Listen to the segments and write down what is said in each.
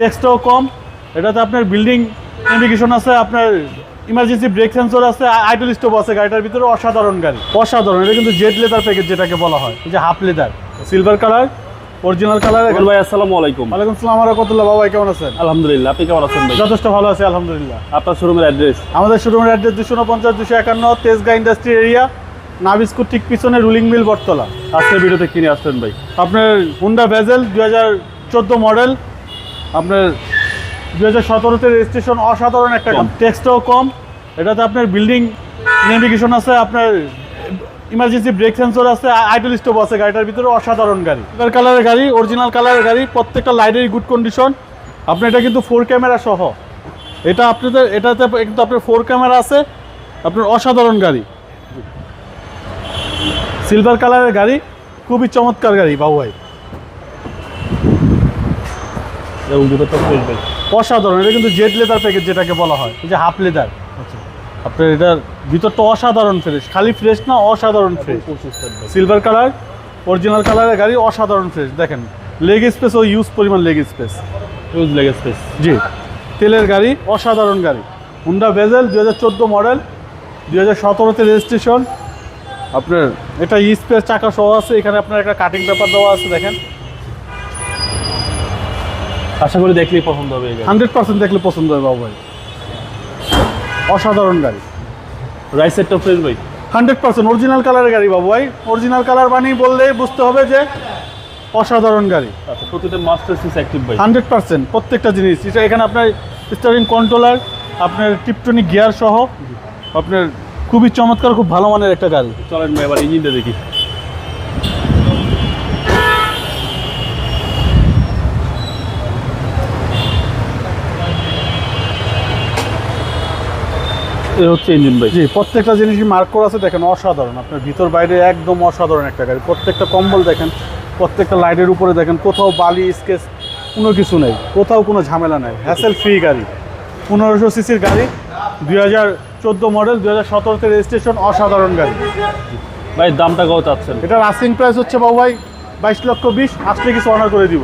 টেক্সটাও কম। এটাতে আপনার building navigation আছে আপনার ইমার্জেন্সি ব্রেক সেন্সর আছে আইডল স্টপ আছে গাড়িটার ভিতরে অসাধারণ গাড়ি। অসাধারণ এটা কিন্তু জেড লেদার প্যাকেজ যেটাকে বলা হয়। যে half leather silver colour original colour Rubel ভাই আসসালামু আলাইকুম। ওয়ালাইকুম সালাম রহমতুল্লাহ বাবা কেমন আছেন? আলহামদুলিল্লাহ আপনি কেমন আছেন ভাই? যথেষ্ট ভালো আছে আলহামদুলিল্লাহ। আপনার শোরুমের অ্যাড্রেস আমাদের শোরুমের অ্যাড্রেস দুশো উনপঞ্চাশ দুশো একান্ন তেজগা ইন্ডাস্ট্রি এরিয়া নাবিস্কুর ঠিক পিছনে রুলিং মিল বটতলা। আজকের ভিডিওতে কিনে আসছেন ভাই? আপনার হুন্ডা ভেজেল দুই হাজার চোদ্দ মডেল আপনার দু হাজার সতেরোতে রেজিস্ট্রেশন অসাধারণ একটা টেক্সটাও কম। এটাতে আপনার বিল্ডিং নেভিগেশন আছে আপনার ইমার্জেন্সি ব্রেক সেন্সর আছে আইডল স্টপ আছে গাড়িটার ভিতরে অসাধারণ গাড়ি। সিলভার কালারের গাড়ি অরিজিনাল কালারের গাড়ি প্রত্যেকটা লাইটেরই গুড কন্ডিশন আপনার এটা কিন্তু ফোর ক্যামেরা সহ। এটা আপনাদের এটাতে কিন্তু আপনার ফোর ক্যামেরা আছে আপনার অসাধারণ গাড়ি। সিলভার কালারের গাড়ি খুবই চমৎকার গাড়ি বাবু ভাই। এবং ভিতরটা ফ্রেশ ভাই অসাধারণ এটা কিন্তু জেট লেদার প্যাকেজ যেটাকে বলা হয় যে হাফ লেদার আপনার এটার ভিতরটা অসাধারণ ফ্রেশ খালি ফ্রেশ না অসাধারণ ফ্রেশ সিলভার কালার অরিজিনাল কালারের গাড়ি অসাধারণ ফ্রেশ দেখেন লেগ স্পেস ও ইউজ পরিমাণ leg space use leg space জি তেলের গাড়ি অসাধারণ গাড়ি। হুন্ডা ভেজেল দু হাজার চোদ্দ মডেল দু হাজার সতেরোতে রেজিস্ট্রেশন আপনার এটা স্পেস চাকা সহ আছে এখানে আপনার একটা কাটিং পেপার দেওয়া আছে দেখেন। আশা করি দেখলেই পছন্দ হবে হান্ড্রেড পার্সেন্ট দেখলে পছন্দ হবে বাবু ভাই। অসাধারণ গাড়ি। রাইট সাইডটা ফ্রেশ ভাই হান্ড্রেড পার্সেন্ট অরিজিনাল কালারের গাড়ি বাবু ভাই। অরিজিনাল কালার বানিয়ে বললে বুঝতে হবে যে অসাধারণ গাড়ি। আচ্ছা প্রতিটা মাস্টার সিস অ্যাক্টিভ ভাই হান্ড্রেড পার্সেন্ট প্রত্যেকটা জিনিস। এটা এখানে আপনার স্টারিং কন্ট্রোলার আপনার টিপটনিক গিয়ার সহ আপনার খুবই চমৎকার খুব ভালো মানের একটা গাড়ি। চলেন ভাই এবার ইঞ্জিনটা দেখি। এ হচ্ছে ইঞ্জিন ভাই জি প্রত্যেকটা জিনিসই মার্ক করা আছে দেখেন অসাধারণ। আপনার ভিতর বাইরে একদম অসাধারণ একটা গাড়ি। প্রত্যেকটা কম্বল দেখেন প্রত্যেকটা লাইটের উপরে দেখেন কোথাও বালি স্কেচ কোনো কিছু নেই কোথাও কোনো ঝামেলা নেই। হ্যাসেল ফ্রি গাড়ি। পনেরোশো সিসির গাড়ি দুই হাজার চোদ্দ মডেল দুই হাজার সতেরোতে রেজিস্ট্রেশন অসাধারণ গাড়ি। ভাই দামটা কত চাচ্ছেন? এটার আস্কিং প্রাইস হচ্ছে বাবু ভাই বাইশ লক্ষ বিশ আসলে কিছু অনার করে দিব।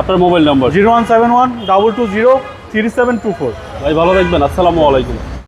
আপনার mobile number zero one seven one double two zero three seven two four ভাই ভালো থাকবেন আসসালামু আলাইকুম।